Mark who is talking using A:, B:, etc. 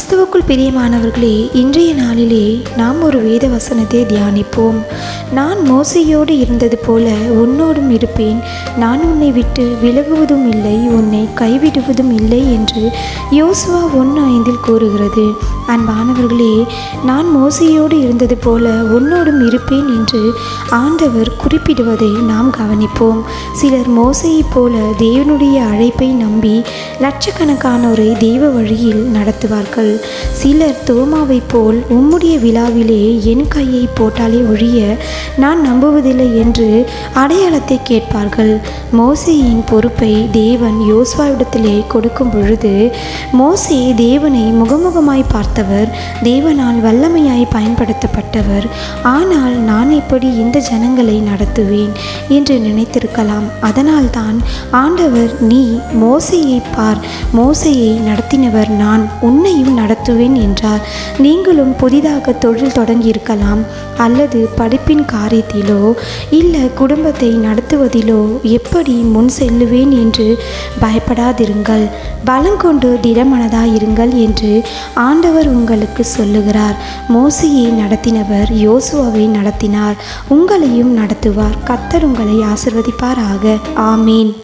A: கிறிஸ்துவுக்குள் பிரியமானவர்களே இன்றைய நாளிலே நாம் ஒரு வேத வசனத்தை தியானிப்போம். நான் மோசையோடு இருந்தது போல உன்னோடும் இருப்பேன். நான் உன்னை விட்டு விலகுவதும் இல்லை உன்னை கைவிடுவதும் இல்லை என்று யோசுவா ஒன்று ஐந்தில் கூறுகிறது. அன்பானவர்களே நான் மோசையோடு இருந்தது போல உன்னோடும் இருப்பேன் என்று ஆண்டவர் குறிப்பிடுவதை நாம் கவனிப்போம். சிலர் மோசையைப் போல தேவனுடைய அழைப்பை நம்பி லட்சக்கணக்கானோரை தெய்வ வழியில் நடத்துவார்கள். சிலர் தோமாவைப் போல் உம்முடைய விழாவிலே என் கையை போட்டாலே ஒழிய நான் நம்புவதில்லை என்று அடையாளத்தை கேட்பார்கள். மோசையின் பொறுப்பை தேவன் யோசுவாவிடத்திலே கொடுக்கும் பொழுது மோசே தேவனை முகமுகமாய் பார்த்தவர் தேவனால் வல்லமையாய் பயன்படுத்தப்பட்டவர். ஆனால் நான் எப்படி இந்த ஜனங்களை நடத்துவேன் என்று நினைத்திருக்கலாம். அதனால்தான் ஆண்டவர் நீ மோசையை பார். மோசையை நடத்தினவர் நான் உன்னையும் நடத்துவேன் என்றார். நீங்களும் புதிதாக தொழில் தொடங்கியிருக்கலாம். அல்லது படிப்பின் காரியத்திலோ இல்லை குடும்பத்தை நடத்துவதிலோ எப்படி முன் செல்லுவேன் என்று பயப்படாதிருங்கள். பலங்கொண்டு திடமனதாயிருங்கள் என்று ஆண்டவர் உங்களுக்கு சொல்லுகிறார். மோசையை நடத்தினவர் யோசுவாவை நடத்தினார். உங்களையும் நடத்துவார். கத்தர் உங்களை ஆசிர்வதிப்பாராக. ஆமீன்.